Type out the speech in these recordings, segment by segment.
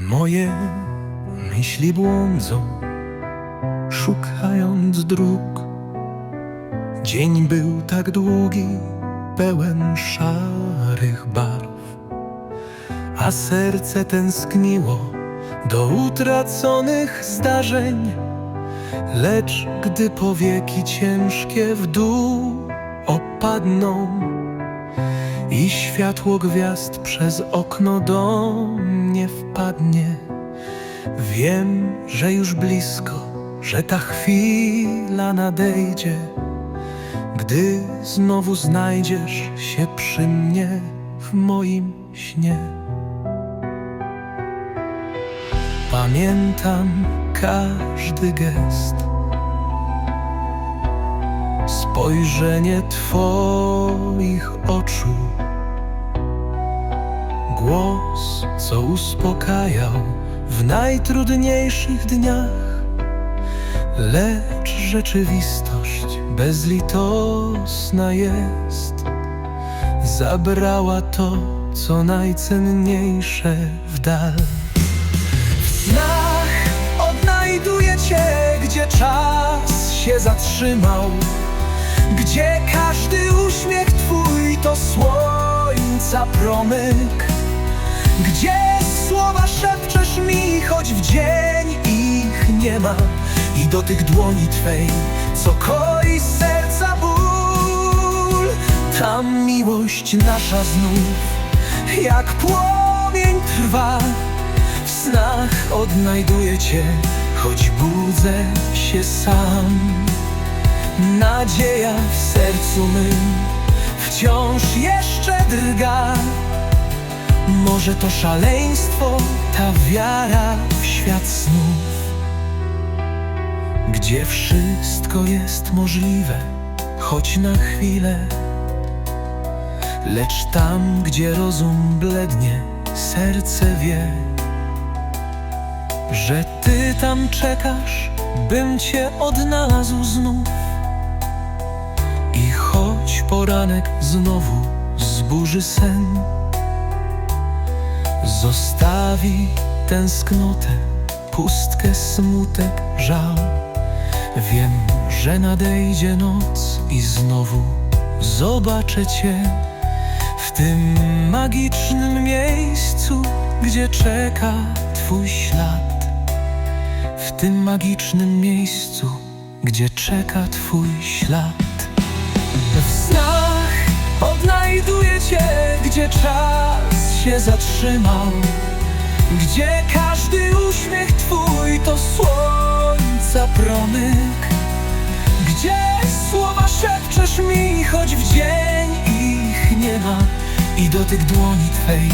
Moje myśli błądzą, szukając dróg. Dzień był tak długi, pełen szarych barw, a serce tęskniło do utraconych zdarzeń. Lecz gdy powieki ciężkie w dół opadną i światło gwiazd przez okno do wiem, że już blisko, że ta chwila nadejdzie, gdy znowu znajdziesz się przy mnie w moim śnie. Pamiętam każdy gest, spojrzenie Twoich oczu, głos, co uspokajał w najtrudniejszych dniach, lecz rzeczywistość bezlitosna jest, zabrała to, co najcenniejsze w dal. W snach odnajduję Cię, gdzie czas się zatrzymał. Gdzie każdy uśmiech Twój to słońca promyk Gdzie słowa szepczesz mi, choć w dzień ich nie ma I do tych dłoni Twej, co koi serca ból Tam miłość nasza znów, jak płomień trwa w snach odnajduję Cię, choć budzę się sam. Nadzieja w sercu mym wciąż jeszcze drga. Może to szaleństwo, ta wiara w świat snów, gdzie wszystko jest możliwe, choć na chwilę. Lecz tam, gdzie rozum blednie, serce wie. Że ty tam czekasz, bym cię odnalazł znów I choć poranek znowu zburzy sen Zostawi tęsknotę, pustkę, smutek, żal Wiem, że nadejdzie noc i znowu zobaczę cię W tym magicznym miejscu, gdzie czeka twój ślad w tym magicznym miejscu, gdzie czeka Twój ślad. W snach odnajduję Cię, gdzie czas się zatrzymał, gdzie każdy uśmiech Twój to słońca promyk, gdzie słowa szepczesz mi, choć w dzień ich nie ma, i do tych dłoni Twej,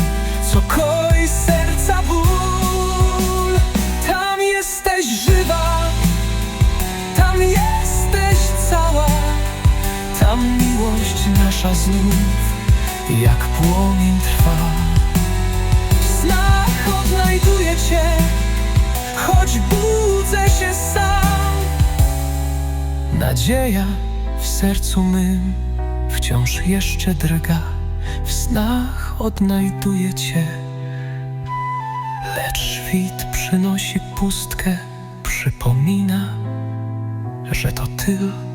co koi serca ból. Tam jesteś żywa, tam jesteś cała, tam miłość nasza znów jak płomień trwa. W snach odnajduję Cię, choć budzę się sam. Nadzieja w sercu mym wciąż jeszcze drga. W snach odnajduję Cię. Lecz świt przynosi pustkę, przypomina, że to tylko sen.